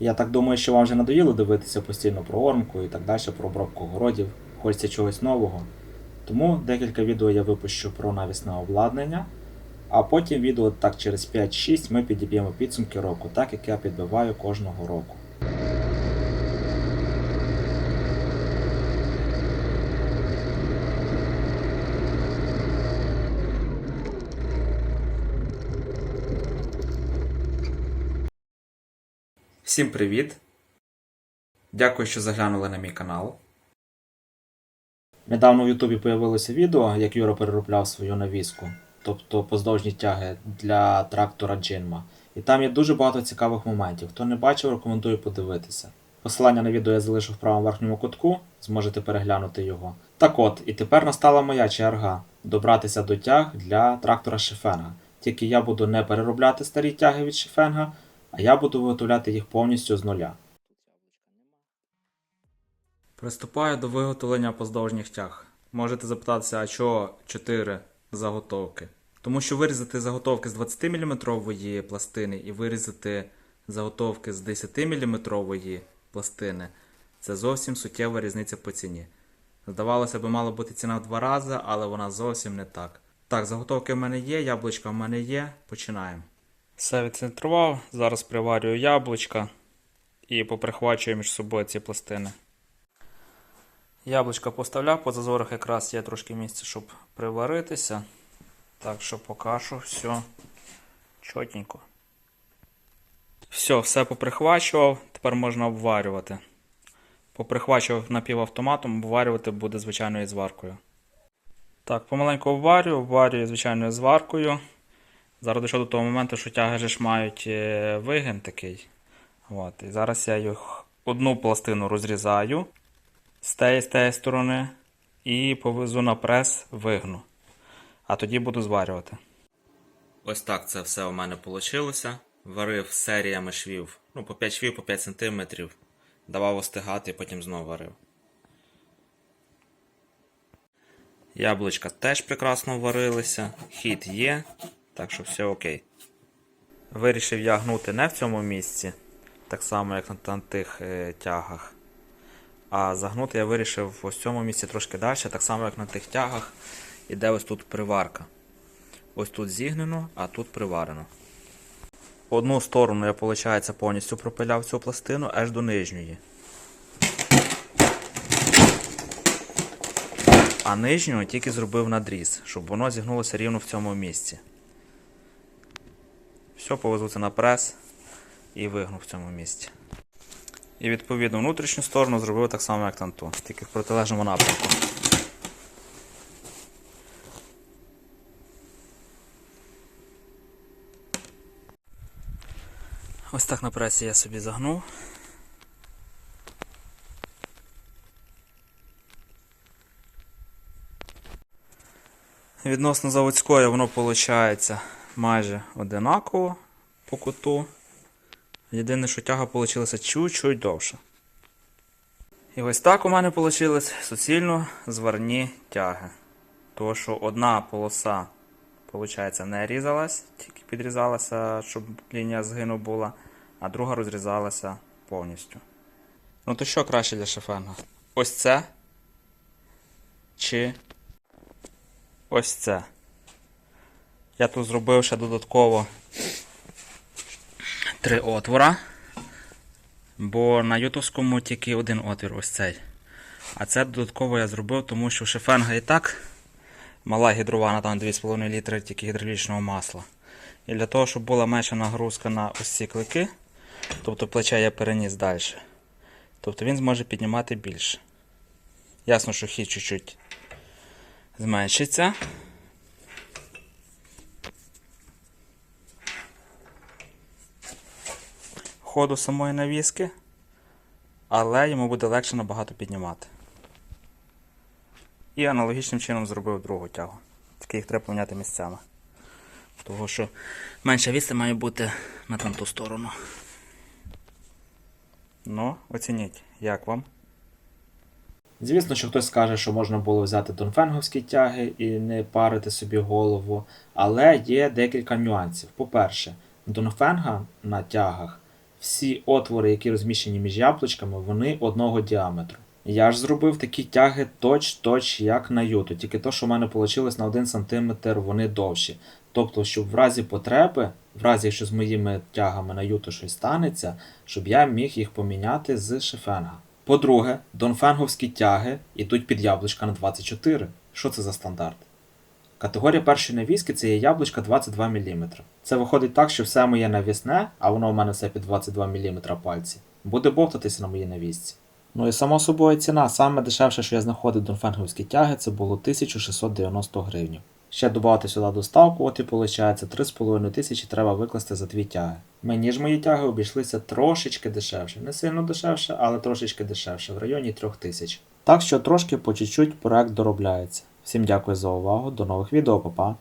Я так думаю, що вам вже надоїло дивитися постійно про ормку і так далі, про обробку городів, хочеться чогось нового. Тому декілька відео я випущу про навісне обладнання, а потім відео так через 5-6 ми підіб'ємо підсумки року, так як я підбиваю кожного року. Всім привіт! Дякую, що заглянули на мій канал. Недавно в Ютубі появилося відео, як Юра переробляв свою навіску, тобто поздовжні тяги для трактора Джинма. І там є дуже багато цікавих моментів. Хто не бачив, рекомендую подивитися. Посилання на відео я залишу в правому верхньому кутку, зможете переглянути його. Так от, і тепер настала моя черга добратися до тяг для трактора Шефенга. Тільки я буду не переробляти старі тяги від Шефенга, а я буду виготовляти їх повністю з нуля. Приступаю до виготовлення поздовжніх тяг. Можете запитатися, а чого 4 заготовки? Тому що вирізати заготовки з 20 мм пластини і вирізати заготовки з 10 мм пластини це зовсім суттєва різниця по ціні. Здавалося би, мала бути ціна в два рази, але вона зовсім не так. Так, заготовки в мене є, яблучка в мене є. Починаємо. Все відцентрував, зараз приварюю яблучка і поприхвачую між собою ці пластини. Яблучка поставляв, по зазорах якраз є трошки місця, щоб приваритися. Так що покажу все чотенько. Все, все поприхвачував, тепер можна обварювати. Поприхвачував напівавтоматом, обварювати буде звичайною зваркою. Так, помаленьку обварюю, обварюю звичайною зваркою. Зараз дійшов до того моменту, що тяги ж мають е, вигин такий. От, і зараз я їх одну пластину розрізаю з тієї з тієї сторони і повезу на прес, вигну. А тоді буду зварювати. Ось так це все у мене вийшло. Варив серіями швів. Ну, по 5 швів, по 5 см. Давав остигати і потім знову варив. Яблучка теж прекрасно варилися, хід є, так що все окей. Вирішив я гнути не в цьому місці, так само як на тих е, тягах. А загнути я вирішив в ось цьому місці трошки далі, так само як на тих тягах, іде ось тут приварка. Ось тут зігнено, а тут приварено. Одну сторону я, виходить, повністю пропиляв цю пластину аж до нижньої. А нижню тільки зробив надріз, щоб воно зігнулося рівно в цьому місці. Все, повезу на прес і вигнув в цьому місці. І відповідно внутрішню сторону зробив так само, як там ту, тільки в протилежному напрямку. Ось так на пресі я собі загнув. Відносно заводської воно виходить майже одинаково по куту. Єдине, що тяга вийшла чуть-чуть довша. І ось так у мене вийшли суцільно зварні тяги. Тому що одна полоса, виходить, не різалась, тільки підрізалася, щоб лінія згину була, а друга розрізалася повністю. Ну то що краще для шефенга? Ось це? Чи ось це? Я тут зробив ще додатково три отвора. Бо на ютовському тільки один отвір ось цей. А це додатково я зробив, тому що шефенга і так мала гідрована, там 2,5 літри тільки гідравлічного масла. І для того, щоб була менша нагрузка на ось ці клики, тобто плече я переніс далі. Тобто він зможе піднімати більше. Ясно, що хід чуть-чуть зменшиться. Ходу самої навіски, але йому буде легше набагато піднімати. І аналогічним чином зробив другу тягу. Тільки їх треба поміняти місцями. Того що менша відстань має бути на там ту сторону. Ну, оцініть, як вам? Звісно, що хтось скаже, що можна було взяти донфенговські тяги і не парити собі голову, але є декілька нюансів. По-перше, донфенга на тягах всі отвори, які розміщені між яблучками, вони одного діаметру. Я ж зробив такі тяги точ-точ, як на юту, тільки то, що в мене вийшло на 1 см, вони довші. Тобто, щоб в разі потреби, в разі, якщо з моїми тягами на юту щось станеться, щоб я міг їх поміняти з шифенга. По-друге, донфенговські тяги йдуть під яблучка на 24. Що це за стандарт? Категорія першої навіски це є яблучка 22 мм. Це виходить так, що все моє навісне, а воно у мене все під 22 мм пальці, буде бовтатися на моїй навісці. Ну і само собою ціна. Саме дешевше, що я знаходив донфенговські тяги, це було 1690 гривень. Ще додати сюди доставку, от і виходить 3,5 тисячі треба викласти за дві тяги. Мені ж мої тяги обійшлися трошечки дешевше. Не сильно дешевше, але трошечки дешевше, в районі 3 тисяч. Так що трошки по чуть-чуть проект доробляється. Всім дякую за увагу, до нових відео, па-па!